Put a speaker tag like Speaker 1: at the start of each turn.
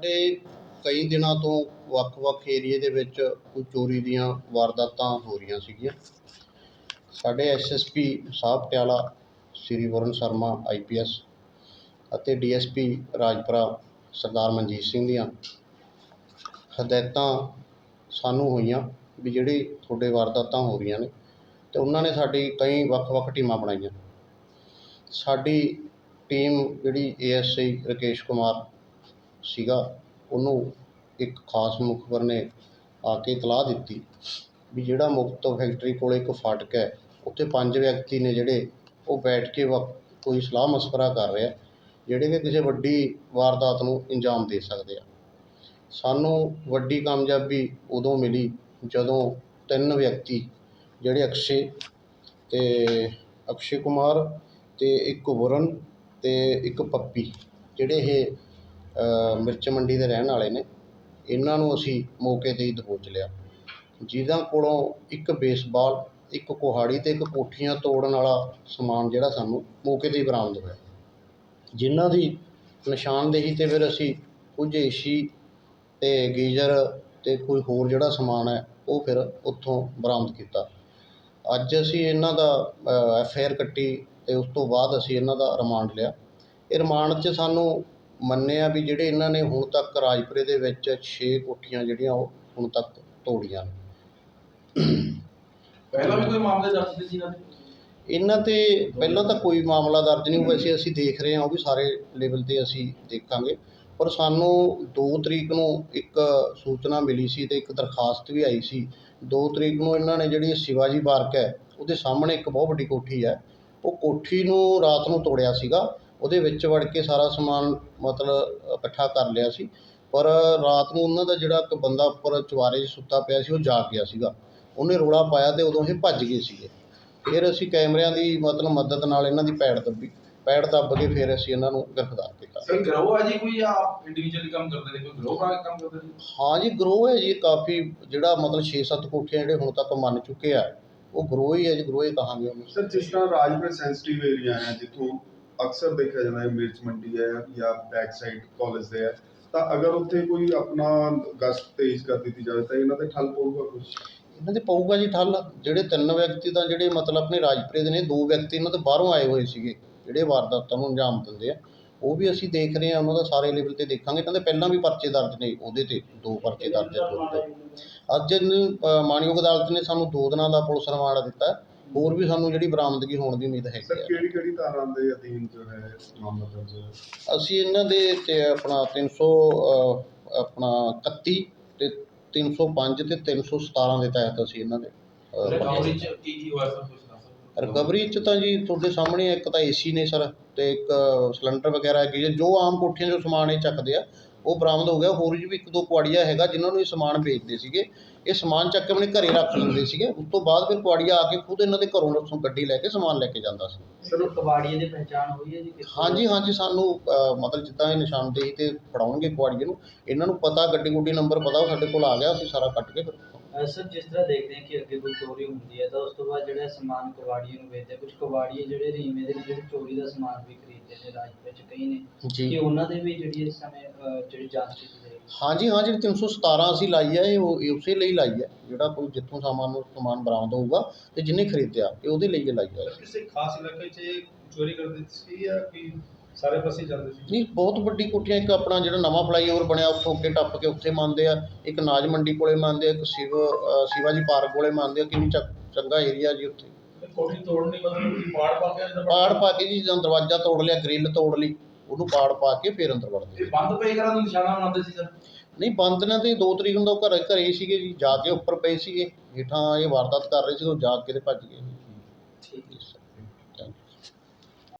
Speaker 1: ਸਾਡੇ ਕਈ ਦਿਨਾਂ ਤੋਂ ਵੱਖ-ਵੱਖ ਏਰੀਏ ਦੇ ਵਿੱਚ ਕੋਈ ਚੋਰੀ ਦੀਆਂ ਵਾਰਦਾਤਾਂ ਹੋ ਰਹੀਆਂ ਸੀਗੀਆਂ। ਸਾਡੇ ਐਸਐਸਪੀ ਸਾਹਿਬ ਪਟਿਆਲਾ ਸ੍ਰੀ ਵਰਨ ਸ਼ਰਮਾ ਆਈਪੀਐਸ ਅਤੇ ਡੀਐਸਪੀ ਰਾਜਪੁਰਾ ਸਰਦਾਰ ਮਨਜੀਤ ਸਿੰਘ ਦੀਆਂ ਹਦਾਇਤਾਂ ਸਾਨੂੰ ਹੋਈਆਂ ਵੀ ਜਿਹੜੀ ਤੁਹਾਡੇ ਵਾਰਦਾਤਾਂ ਹੋ ਰਹੀਆਂ ਨੇ ਅਤੇ ਉਹਨਾਂ ਨੇ ਸਾਡੀ ਕਈ ਵੱਖ-ਵੱਖ ਟੀਮਾਂ ਬਣਾਈਆਂ। ਸਾਡੀ ਟੀਮ ਜਿਹੜੀ ਏਐਸਆਈ ਰਕੇਸ਼ ਕੁਮਾਰ ਸੀਗਾ, ਉਹਨੂੰ ਇੱਕ ਖਾਸ ਮੁਖਬਰ ਨੇ ਆ ਕੇ ਇਤਲਾਹ ਦਿੱਤੀ ਵੀ ਜਿਹੜਾ ਮੁਕਤ ਫੈਕਟਰੀ ਕੋਲ ਇੱਕ ਫਾਟਕ ਹੈ, ਉੱਥੇ ਪੰਜ ਵਿਅਕਤੀ ਨੇ ਜਿਹੜੇ ਉਹ ਬੈਠ ਕੇ ਵ ਕੋਈ ਸਲਾਹ ਮਸ਼ਵਰਾ ਕਰ ਰਿਹਾ ਜਿਹੜੇ ਕਿ ਕਿਸੇ ਵੱਡੀ ਵਾਰਦਾਤ ਨੂੰ ਅੰਜਾਮ ਦੇ ਸਕਦੇ ਆ। ਸਾਨੂੰ ਵੱਡੀ ਕਾਮਯਾਬੀ ਉਦੋਂ ਮਿਲੀ ਜਦੋਂ ਤਿੰਨ ਵਿਅਕਤੀ, ਜਿਹੜੇ ਅਕਸ਼ੇ ਅਤੇ ਅਕਸ਼ੇ ਕੁਮਾਰ ਅਤੇ ਇੱਕ ਵਰੁਣ ਅਤੇ ਇੱਕ ਪੱਪੀ, ਜਿਹੜੇ ਇਹ ਮਿਰਚ ਮੰਡੀ ਦੇ ਰਹਿਣ ਵਾਲੇ ਨੇ। ਇਹਨਾਂ ਨੂੰ ਅਸੀਂ ਮੌਕੇ 'ਤੇ ਹੀ ਦਬੋਚ ਲਿਆ। ਜਿਹਨਾਂ ਕੋਲੋਂ ਇੱਕ ਬੇਸਬਾਲ, ਇੱਕ ਕੁਹਾੜੀ ਅਤੇ ਇੱਕ ਕੋਠੀਆਂ ਤੋੜਨ ਵਾਲਾ ਸਮਾਨ ਜਿਹੜਾ ਸਾਨੂੰ ਮੌਕੇ 'ਤੇ ਹੀ ਬਰਾਮਦ ਹੋਇਆ। ਜਿਨ੍ਹਾਂ ਦੀ ਨਿਸ਼ਾਨਦੇਹੀ 'ਤੇ ਫਿਰ ਅਸੀਂ ਕੁਝ ਏਸੀ ਅਤੇ ਗੀਜ਼ਰ ਅਤੇ ਕੋਈ ਹੋਰ ਜਿਹੜਾ ਸਮਾਨ ਹੈ, ਉਹ ਫਿਰ ਉੱਥੋਂ ਬਰਾਮਦ ਕੀਤਾ। ਅੱਜ ਅਸੀਂ ਇਹਨਾਂ ਦਾ ਐਫ ਆਈ ਆਰ ਕੱਟੀ ਅਤੇ ਉਸ ਤੋਂ ਬਾਅਦ ਅਸੀਂ ਇਹਨਾਂ ਦਾ ਰਿਮਾਂਡ ਲਿਆ। ਇਹ ਰਿਮਾਂਡ 'ਚ ਸਾਨੂੰ ਮੰਨਿਆ ਵੀ ਜਿਹੜੇ ਇਹਨਾਂ ਨੇ ਹੁਣ ਤੱਕ ਰਾਜਪੁਰੇ ਦੇ ਵਿੱਚ ਛੇ ਕੋਠੀਆਂ ਜਿਹੜੀਆਂ ਉਹ ਹੁਣ ਤੱਕ ਤੋੜੀਆਂ ਨੇ।
Speaker 2: ਪਹਿਲਾਂ ਵੀ ਕੋਈ ਮਾਮਲੇ ਦਰਜ ਸੀ ਇਹਨਾਂ ਦੇ
Speaker 1: ਇਹਨਾਂ 'ਤੇ ਪਹਿਲਾਂ ਤਾਂ ਕੋਈ ਮਾਮਲਾ ਦਰਜ ਨਹੀਂ ਵੈਸੇ ਅਸੀਂ ਦੇਖ ਰਹੇ ਹਾਂ ਉਹ ਵੀ ਸਾਰੇ ਲੈਵਲ 'ਤੇ ਅਸੀਂ ਦੇਖਾਂਗੇ। ਪਰ ਸਾਨੂੰ 2 ਤਰੀਕ ਨੂੰ ਇੱਕ ਸੂਚਨਾ ਮਿਲੀ ਸੀ ਅਤੇ ਇੱਕ ਦਰਖਾਸਤ ਵੀ ਆਈ ਸੀ। 2 ਤਰੀਕ ਨੂੰ ਇਹਨਾਂ ਨੇ ਜਿਹੜੀ ਸ਼ਿਵਾਜੀ ਪਾਰਕ ਹੈ ਉਹਦੇ ਸਾਹਮਣੇ ਇੱਕ ਬਹੁਤ ਵੱਡੀ ਕੋਠੀ ਹੈ। ਉਹ ਕੋਠੀ ਨੂੰ ਰਾਤ ਨੂੰ ਤੋੜਿਆ ਸੀਗਾ। ਉਹਦੇ ਵਿੱਚ ਵੜ ਕੇ ਸਾਰਾ ਸਮਾਨ ਮਤਲਬ ਇਕੱਠਾ ਕਰ ਲਿਆ ਸੀ। ਪਰ ਰਾਤ ਨੂੰ ਉਹਨਾਂ ਦਾ ਜਿਹੜਾ ਇੱਕ ਬੰਦਾ ਉੱਪਰ ਚੁਬਾਰੇ 'ਚ ਸੁੱਤਾ ਪਿਆ ਸੀ ਉਹ ਜਾਗ ਗਿਆ ਸੀਗਾ। ਉਹਨੇ ਰੌਲਾ ਪਾਇਆ ਅਤੇ ਉਦੋਂ ਇਹ ਭੱਜ ਗਏ ਸੀਗੇ। ਫਿਰ ਅਸੀਂ ਕੈਮਰਿਆਂ ਦੀ ਮਤਲਬ ਮਦਦ ਨਾਲ ਇਹਨਾਂ ਦੀ ਪੈੜ ਦੱਬੀ। ਪੈੜ ਦੱਬ ਕੇ ਫਿਰ ਅਸੀਂ ਇਹਨਾਂ ਨੂੰ ਗ੍ਰਿਫਤਾਰ ਕੀਤਾ।
Speaker 2: ਸਰ ਗਰੋਹ ਹੈ ਜੀ ਕੋਈ ਆਪ ਇੰਡੀਵਿਜੂਅਲੀ ਕੰਮ ਕਰਦੇ ਨੇ? ਕੋਈ ਗਰੋਹ ਕੇ ਕੰਮ ਕਰਦੇ ਨੇ?
Speaker 1: ਹਾਂ ਜੀ ਗਰੋਹ ਹੈ ਜੀ। ਕਾਫੀ ਜਿਹੜਾ ਮਤਲਬ 6-7 ਕੋਠੀਆਂ ਜਿਹੜੇ ਹੁਣ ਤੱਕ ਮੰਨ ਚੁੱਕੇ ਆ ਉਹ ਗਰੋਹ ਹੀ ਹੈ ਜੀ। ਗਰੋਹ ਹੀ ਕਹਾਂਗੇ ਉਹਨੂੰ।
Speaker 3: ਸਰ ਜਿਸ ਤਰ੍ਹਾਂ ਰਾਜਪੁਰ ਸੈਂਸਿਟਿਵ ਏਰੀਆ ਹੈ ਜਿੱਥੋਂ ਅਕਸਰ ਦੇਖਿਆ ਜਾਂਦਾ ਹੈ, ਮਿਰਚ ਮੰਡੀ ਹੈ ਜਾਂ ਬੈਕ ਸਾਈਡ ਕਾਲਜ ਦੇ ਹੈ। ਤਾਂ ਅਗਰ ਉੱਥੇ ਕੋਈ ਆਪਣਾ ਗਸ਼ਤ ਤੇਜ਼ ਕਰ ਦਿੱਤੀ ਜਾਵੇ, ਤਾਂ ਇਹਨਾਂ ਤੇ ਠੱਲ ਪਊਗਾ ਕੁਝ
Speaker 1: ਇਹਨਾਂ ਦੇ ਪਊਗਾ ਜੀ ਠੱਲ। ਜਿਹੜੇ ਤਿੰਨ ਵਿਅਕਤੀ ਤਾਂ ਜਿਹੜੇ ਮਤਲਬ ਆਪਣੇ ਰਾਜਪੁਰੇ ਦੇ ਨੇ, ਦੋ ਵਿਅਕਤੀ ਇਹਨਾਂ ਤੋਂ ਬਾਹਰੋਂ ਆਏ ਹੋਏ ਸੀਗੇ, ਜਿਹੜੇ ਵਾਰਦਾਤਾਂ ਨੂੰ ਅੰਜਾਮ ਦਿੰਦੇ ਆ। ਉਹ ਵੀ ਅਸੀਂ ਦੇਖ ਰਹੇ ਹਾਂ, ਉਹਨਾਂ ਦਾ ਸਾਰੇ ਲੈਵਲ ਤੇ ਦੇਖਾਂਗੇ। ਇਹਨਾਂ ਦੇ ਪਹਿਲਾਂ ਵੀ ਪਰਚੇ ਦਰਜ ਨੇ, ਉਹਦੇ ਤੇ ਦੋ ਪਰਚੇ ਦਰਜ ਹੈ ਅੱਜ ਮਾਨਯੋਗ ਅਦਾਲਤ ਨੇ ਸਾਨੂੰ ਦੋ ਦਿਨਾਂ ਦਾ ਪੁਲਿਸ ਰਿਮਾਂਡ ਦਿੱਤਾ ਹੋਰ ਵੀ ਸਾਨੂੰ ਜਿਹੜੀ ਬਰਾਮਦਗੀ ਹੋਣ ਦੀ ਉਮੀਦ ਹੈਗੀ
Speaker 3: ਸਰ
Speaker 1: ਹੈ
Speaker 3: ਕਿਹੜੀ ਕਿਹੜੀ ਧਾਰਾਂ ਦੇ ਅਧੀਨ ਜੋ ਹੈ ਮਾਮਲਾ ਦਰਜ ਹੈ
Speaker 1: ਅਸੀਂ ਇਹਨਾਂ ਦੇ ਤੇ ਆਪਣਾ 300 ਅ, ਆਪਣਾ 31 ਤੇ 305 ਤੇ 317 ਦੇ ਤਹਿਤ ਅਸੀਂ ਇਹਨਾਂ ਦੇ
Speaker 2: ਰਿਕਵਰੀ ਚ ਕੀ ਕੀ ਹੋਇਆ ਸਰ ਕੁਝ ਦੱਸ?
Speaker 1: ਰਿਕਵਰੀ ਚ ਤਾਂ ਜੀ ਤੁਹਾਡੇ ਸਾਹਮਣੇ ਇੱਕ ਤਾਂ ਏਸੀ ਨੇ ਸਰ ਤੇ ਇੱਕ ਸਿਲੰਡਰ ਵਗੈਰਾ ਹੈਗੀ। ਜੋ ਆਮ ਕੋਠੀਆਂ 'ਚੋਂ ਸਮਾਨ ਇਹ ਚੱਕਦੇ ਆ ਉਹ ਬਰਾਮਦ ਹੋ ਗਿਆ। ਹੋਰ ਵੀ ਇੱਕ ਦੋ ਕੁਆੜੀਆ ਹੈਗਾ ਜਿਨ੍ਹਾਂ ਨੂੰ ਇਹ ਸਮਾਨ ਵੇਚਦੇ ਸੀਗੇ। ਇਹ ਸਮਾਨ ਚੱਕ ਕੇ ਆਪਣੇ ਘਰੇ ਰੱਖ ਲੈਂਦੇ ਸੀਗੇ। ਉਸ ਤੋਂ ਬਾਅਦ ਫਿਰ ਕੁਆੜੀਆ ਆ ਕੇ ਖੁਦ ਇਹਨਾਂ ਦੇ ਘਰੋਂ ਉੱਥੋਂ ਗੱਡੀ ਲੈ ਕੇ ਸਮਾਨ ਲੈ ਕੇ ਜਾਂਦਾ ਸੀ।
Speaker 4: ਸਰ ਕਬਾੜੀਏ ਦੀ ਪਹਿਚਾਣ ਹੋਈ ਹੈ ਜੀ?
Speaker 1: ਹਾਂਜੀ ਹਾਂਜੀ ਸਾਨੂੰ ਅ, ਮਤਲਬ ਜਿੱਦਾਂ ਇਹ ਨਿਸ਼ਾਨਦੇਹੀ ਤੇ ਫੜਾਉਣਗੇ ਕੁਆੜੀਏ ਨੂੰ ਇਹਨਾਂ ਨੂੰ ਪਤਾ ਗੱਡੀ ਗੁੱਡੀ ਨੰਬਰ ਪਤਾ ਉਹ ਸਾਡੇ ਕੋਲ ਆ ਗਿਆ ਅਸੀਂ ਸਾਰਾ ਕੱਟ ਕੇ ਫਿਰ
Speaker 4: ਸਰ ਜਿਸ ਤਰ੍ਹਾਂ ਦੇਖਦੇ ਹਾਂ ਕਿ ਅੱਗੇ ਕੋਈ ਚੋਰੀ ਹੁੰਦੀ ਹੈ ਤਾਂ ਉਸ ਤੋਂ ਬਾਅਦ ਜਿਹੜਾ ਸਮਾਨ ਕਬਾੜੀਏ ਨੂੰ ਵੇਚਦੇ ਕੁਝ ਕਬਾੜੀਏ ਜਿਹੜੇ ਰੀਮੇ ਦੇ ਜਿਹੜੇ ਚੋਰੀ ਦਾ ਸਮਾਨ ਵੀ ਖਰੀਦਦੇ ਨੇ ਰਾਜ ਵਿੱਚ ਕਈ ਨੇ ਕਿ ਉਹਨਾਂ ਦੇ ਵੀ ਜਿਹੜੀ ਇਸ ਸਮੇਂ ਜਿਹੜੀ ਜਾਂਚ ਕੀਤੀ ਜਾਏਗੀ
Speaker 1: ਹਾਂਜੀ ਹਾਂ ਜਿਹੜੀ 317 ਅਸੀਂ ਲਾਈ ਹੈ ਇਹ ਉਹ ਇਹ ਉਸੇ ਲਈ ਲਾਈ ਹੈ ਜਿਹੜਾ ਕੋਈ ਜਿੱਥੋਂ ਸਾਮਾਨ ਨੂੰ ਸਮਾਨ ਬਰਾਮਦ ਹੋਊਗਾ ਤੇ ਜਿਹਨੇ ਖਰੀਦਿਆ ਇਹ ਉਹਦੇ ਲਈ ਇਹ ਲਾਈ ਹੈ
Speaker 5: ਕਿਸੇ ਖਾਸ ਇਲਾਕੇ 'ਚ ਚੋਰੀ ਕਰਦੇ ਸੀ ਜਾਂ ਕਿ? ਸਾਰੇ ਪਾਸੇ ਚੱਲਦੇ ਸੀ।
Speaker 1: ਨਹੀਂ ਬਹੁਤ ਵੱਡੀ ਕੋਠੀਆਂ ਇੱਕ ਆਪਣਾ ਜਿਹੜਾ ਨਵਾਂ ਫਲਾਈਓਵਰ ਬਣਿਆ ਉੱਥੋਂ ਅੱਗੇ ਟੱਪ ਕੇ ਉੱਥੇ ਮੰਨਦੇ ਆ ਇੱਕ ਨਾਜ ਮੰਡੀ ਕੋਲੇ ਮੰਨਦੇ ਆ ਇੱਕ ਸ਼ਿਵ ਅ, ਸ਼ਿਵਾਜੀ ਪਾਰਕ ਕੋਲੇ ਮੰਨਦੇ ਆ ਕਿੰਨੀ ਚੱਕ- ਚੰਗਾ ਏਰੀਆ ਜੀ ਉੱਥੇ।
Speaker 5: ਕੋਠੀ ਤੋੜਨੀ ਮਤਲਬ ਕਿ ਪਾੜ ਪਾ ਕੇ ਅੰਦਰ
Speaker 1: ਪਾੜ ਪਾ ਕੇ ਜੀ ਜਦੋਂ ਦਰਵਾਜ਼ਾ ਤੋੜ ਲਿਆ ਗ੍ਰਿਲ ਤੋੜ ਲਈ ਉਹਨੂੰ ਪਾੜ ਪਾ ਕੇ ਫੇਰ ਅੰਦਰ ਵੜਦੇ
Speaker 2: ਇਹ ਬੰਦ ਪਏ ਕਰਨ ਨੂੰ ਨਿਸ਼ਾਨਾ ਬਣਾਉਂਦੇ ਸੀ ਸਰ?
Speaker 1: ਨਹੀਂ ਬੰਦ ਨਾ ਤੇ 2 ਤਰੀਕ ਨੂੰ ਤਾਂ ਉਹ ਘਰੇ ਘਰੇ ਸੀਗੇ ਜੀ ਜਾ ਕੇ ਉੱਪਰ ਪਏ ਸੀਗੇ ਹੇਠਾਂ ਇਹ ਵਾਰਦਾਤ ਕਰ ਰਹੇ ਸੀ ਉਹ ਜਾਗ ਕੇ ਤੇ ਭੱਜ ਗਏ।
Speaker 4: ਠੀਕ ਹੈ।
Speaker 1: ਜੀ